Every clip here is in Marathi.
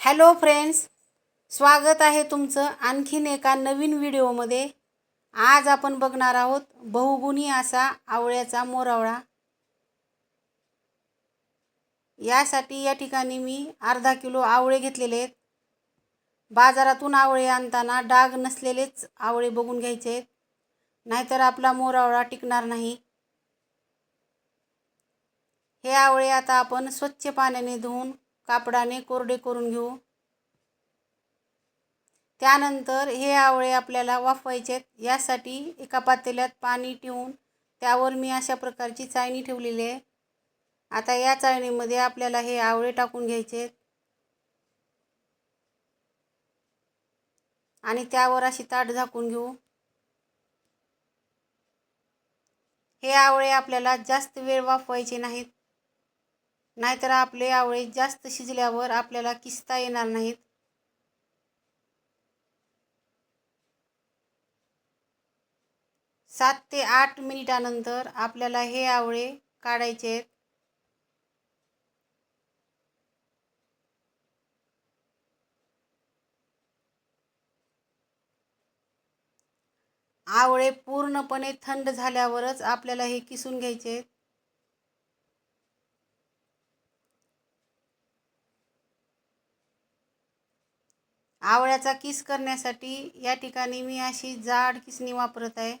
हॅलो फ्रेंड्स स्वागत आहे तुमचं आणखीन एका नवीन व्हिडिओमध्ये. आज आपण बघणार आहोत बहुगुणी असा आवळ्याचा मोरावळा. यासाठी या ठिकाणी मी अर्धा किलो आवळे घेतलेले आहेत. बाजारातून आवळे आणताना डाग नसलेलेच आवळे बघून घ्यायचे आहेत. नाहीतर आपला मोरावळा टिकणार नाही. हे आवळे आता आपण स्वच्छ पाण्याने धुवून कापडाने कोरडे करून घेऊ. त्यानंतर हे आवळे आपल्याला वाफवायचे आहेत. यासाठी एका पातेल्यात पाणी ठेवून त्यावर मी अशा प्रकारची चाळणी ठेवलेली आहे. आता या चाळणीमध्ये आपल्याला हे आवळे टाकून घ्यायचे आहेत. आणि त्यावर अशी ताट झाकून घेऊ. हे आवळे आपल्याला जास्त वेळ वाफवायचे नाहीत. नाहीतर आपले आवळे जास्त शिजल्यावर आपल्याला किसता येणार नाहीत. सात ते आठ मिनिटानंतर आपल्याला हे आवळे काढायचे आहेत. आवळे पूर्णपणे थंड झाल्यावरच आपल्याला हे किसून घ्यायचे आहेत. आवळ्याचा किस करण्यासाठी या ठिकाणी मी अशी जाड किसणी वापरत आहे.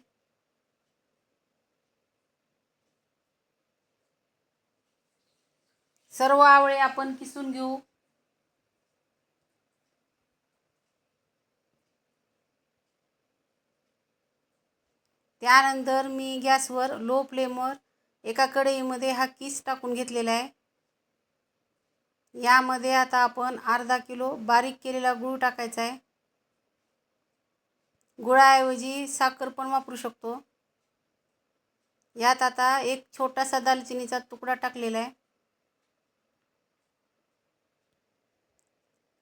सर्व आवळे आपण किसून घेऊ. त्यानंतर मी गॅसवर लो फ्लेमवर एका कढईमध्ये हा किस टाकून घेतलेला आहे. यामध्ये आता आपण अर्धा किलो बारीक केलेला गूळ टाकायचा आहे. गुळाऐवजी साखर पण वापरू शकतो. यात आता एक छोटासा दालचिनीचा तुकडा टाकलेला आहे.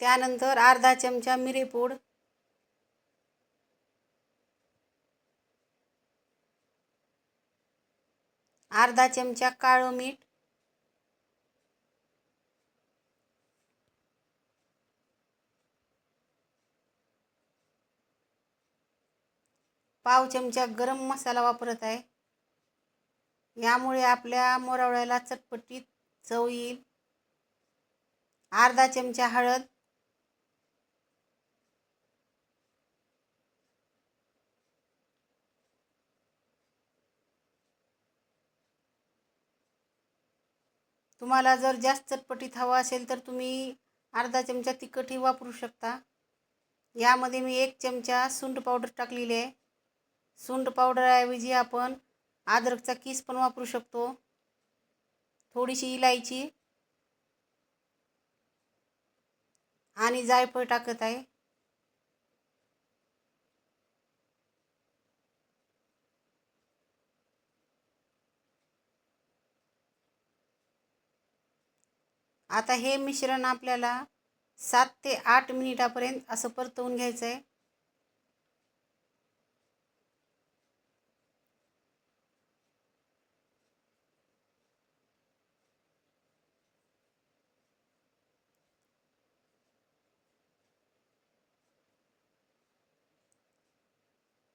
त्यानंतर अर्धा चमचा मिरेपूड अर्धा चमचा काळं मीठ. पाव चमचा गरम मसाला वापरत आहे. यामुळे आपल्या मोरावळ्याला चटपटीत चव येईल. अर्धा चमचा हळद. तुम्हाला जर जास्त चटपटीत हवा असेल तर तुम्ही अर्धा चमचा तिखटही वापरू शकता. यामध्ये मी एक चमचा सुंठ पावडर टाकलेली आहे. सुंठ पावडरऐवजी आपण अद्रकचा किस पण वापरू शकतो. थोडीशी इलायची आणि जायफळ टाकत आहे. आता हे मिश्रण आपल्याला सात ते आठ मिनिटापर्यंत असं परतवून घ्यायचं आहे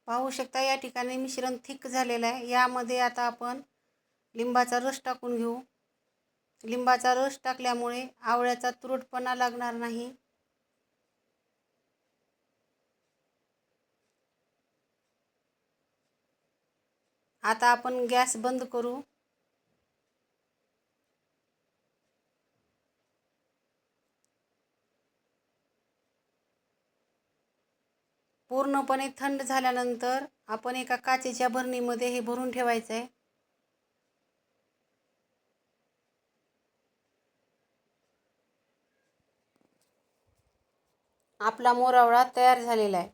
पाहू शकता या ठिकाणी मिश्रण थिक झालेलं आहे. यामध्ये आता आपण लिंबाचा रस टाकून घेऊ. लिंबाचा रस टाकल्यामुळे आवळ्याचा तुरटपणा लागणार नाही. आता आपण गॅस बंद करू. पूर्णपणे थंड झाल्यानंतर आपण एका काचेच्या भरणीमध्ये हे भरून ठेवायचं आहे आपला मोरावळा तयार झालेला आहे.